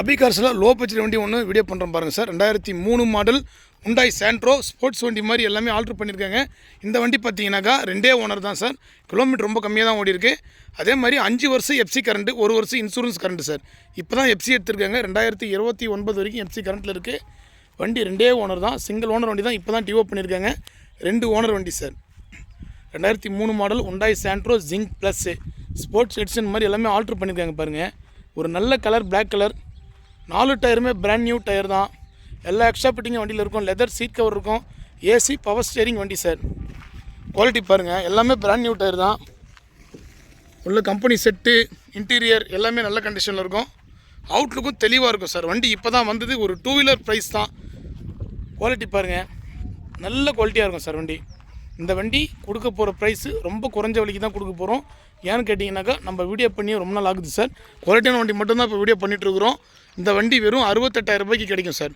அபிகார்ஸில் low budget வண்டி ஒன்று video பண்ணுறோம் பாருங்கள் சார். ரெண்டாயிரத்தி மூணு மாடல் உண்டாய் சாண்ட்ரோ ஸ்போர்ட்ஸ் வண்டி மாதிரி எல்லாமே ஆல்ட்ரு பண்ணியிருக்காங்க. இந்த வண்டி பார்த்தீங்கன்னாக்கா ரெண்டே ஓனர் தான் சார். கிலோமீட்டர் ரொம்ப கம்மியாக தான் ஓடி இருக்கு அதே மாதிரி அஞ்சு வருஷம் எஃப்சி கரண்ட்டு ஒரு வருஷம் இன்சூரன்ஸ் கரண்ட்டு சார். இப்போ தான் எஃப்சி எடுத்திருக்காங்க. ரெண்டாயிரத்தி இருபத்தி ஒன்பது வரைக்கும் எஃப்சி கரண்ட்டில் இருக்குது வண்டி ரெண்டே ஓனர் தான். சிங்கிள் ஓனர் வண்டி தான் இப்போ தான் டிஓ பண்ணியிருக்காங்க. ரெண்டு ஓனர் வண்டி சார். ரெண்டாயிரத்தி மூணு model Hyundai Santro Zing plus sports edition மாதிரி எல்லாமே ஆல்ட்ரு பண்ணியிருக்காங்க பாருங்கள் ஒரு நல்ல கலர் பிளாக் கலர் நாலு டயருமே பிராண்ட் நியூ டயர் தான். எல்லா எக்ஸ்ட்ரா ஃபிட்டிங்கும் வண்டியில் இருக்கும். லெதர் சீட் கவர் இருக்கும். ஏசி பவர் ஸ்டேரிங் வண்டி சார் குவாலிட்டி பாருங்கள் எல்லாமே பிராண்ட் நியூ டயர் தான். உள்ள கம்பெனி செட்டு இன்டீரியர் எல்லாமே நல்ல கண்டிஷனில் இருக்கும். அவுட்லுக்கும் தெளிவாக இருக்கும் சார் வண்டி இப்போ தான் வந்தது. ஒரு டூ வீலர் ப்ரைஸ் தான். குவாலிட்டி பாருங்கள் நல்ல குவாலிட்டியாக இருக்கும் சார் வண்டி. இந்த வண்டி கொடுக்க போகிற ப்ரைஸு ரொம்ப குறைஞ்ச விலைக்கு தான் கொடுக்க போகிறோம் ஏன்னு கேட்டிங்கனாக்கா நம்ம வீடியோ பண்ணி ரொம்ப நாள் ஆகுது சார் குவாலிட்டியான வண்டி மட்டும்தான் இப்போ வீடியோ பண்ணிகிட்ருக்குறோம் இந்த வண்டி வெறும் அறுபத்தெட்டாயிரம் ரூபாய்க்கு கிடைக்கும் சார்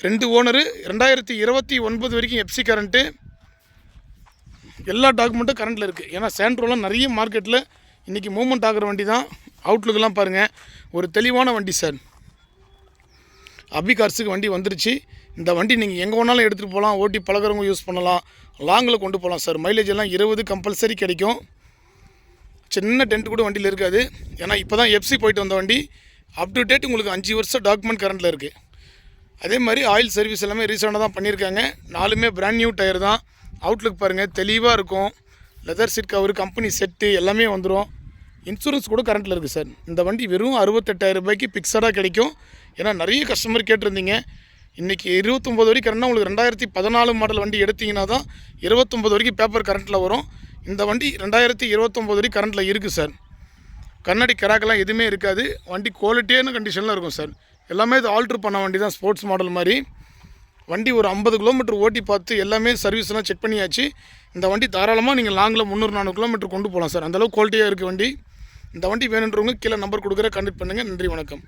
ரெண்டு ஓனரு ரெண்டாயிரத்தி இருபத்தி ஒன்பது வரைக்கும் எஃப்சி கரண்ட்டு எல்லா டாக்குமெண்ட்டும் கரண்ட்டில் இருக்குது ஏன்னா சேண்ட்ரோலாம் நிறைய மார்க்கெட்டில் இன்றைக்கி மூவ்மெண்ட் ஆகிற வண்டி தான். அவுட்லுக்கெலாம் பாருங்கள் ஒரு தெளிவான வண்டி சார் அபி கார்ஸுக்கு வண்டி வந்துருச்சு. இந்த வண்டி நீங்கள் எங்கே வேணாலும் எடுத்துகிட்டு போகலாம் ஓட்டி பழகிறவங்க யூஸ் பண்ணலாம். லாங்கில் கொண்டு போகலாம் சார் மைலேஜ் எல்லாம் இருபது கம்பல்சரி கிடைக்கும். சின்ன டென்ட் கூட வண்டியில் இருக்காது. ஏன்னா இப்போ தான் எஃப்சி போயிட்டு வந்த வண்டி. அப் டு டேட் உங்களுக்கு அஞ்சு வருஷம் டாக்குமெண்ட் கரண்ட்டில் இருக்குது அதே மாதிரி ஆயில் சர்வீஸ் எல்லாமே ரீசெண்டாக தான் பண்ணியிருக்காங்க. நாலுமே பிராண்ட் நியூ டயர் தான். அவுட்லுக் பாருங்கள் தெளிவாக இருக்கும். Leather seat cover company set எல்லாமே வந்துடும் இன்சூரன்ஸ் கூட கரண்ட்டில் இருக்குது சார் இந்த வண்டி வெறும் அறுபத்தெட்டாயிரம் ரூபாய்க்கு பிக்சடாக கிடைக்கும். ஏன்னா நிறைய கஸ்டமர் கேட்டிருந்தீங்க. இன்றைக்கி இருபத்தொம்போது வரைக்கும் கரண்ட்னா உங்களுக்கு ரெண்டாயிரத்தி பதினாலு மாடல் வண்டி எடுத்தீங்கன்னா தான் இருபத்தொம்போது வரைக்கும் பேப்பர் கரண்ட்டில் வரும். இந்த வண்டி ரெண்டாயிரத்தி இருபத்தொம்போது வரைக்கும் கரண்ட்டில் இருக்குது சார் கண்ணாடி கிராக்கெல்லாம் எதுவுமே இருக்காது. வண்டி குவாலிட்டியான கண்டிஷனில் இருக்கும் சார் எல்லாமே இது ஆல்ட்ரு பண்ண வண்டி தான் ஸ்போர்ட்ஸ் மாடல் மாதிரி. வண்டி ஒரு ஐம்பது கிலோமீட்டர் ஓட்டி பார்த்து எல்லாமே சர்வீஸ்லாம் செக் பண்ணியாச்சு. இந்த வண்டி தாராளமாக நீங்கள் லாங்கில் முந்நூறு நானூறு கிலோமீட்டர் கொண்டு போகலாம் சார் அந்தளவுக்கு குவாலிட்டியாக இருக்குது வண்டி. இந்த வண்டி வேணுன்றவங்க கீழே நம்பர் கொடுக்குற கண்டக்ட் பண்ணுங்கள் நன்றி வணக்கம்.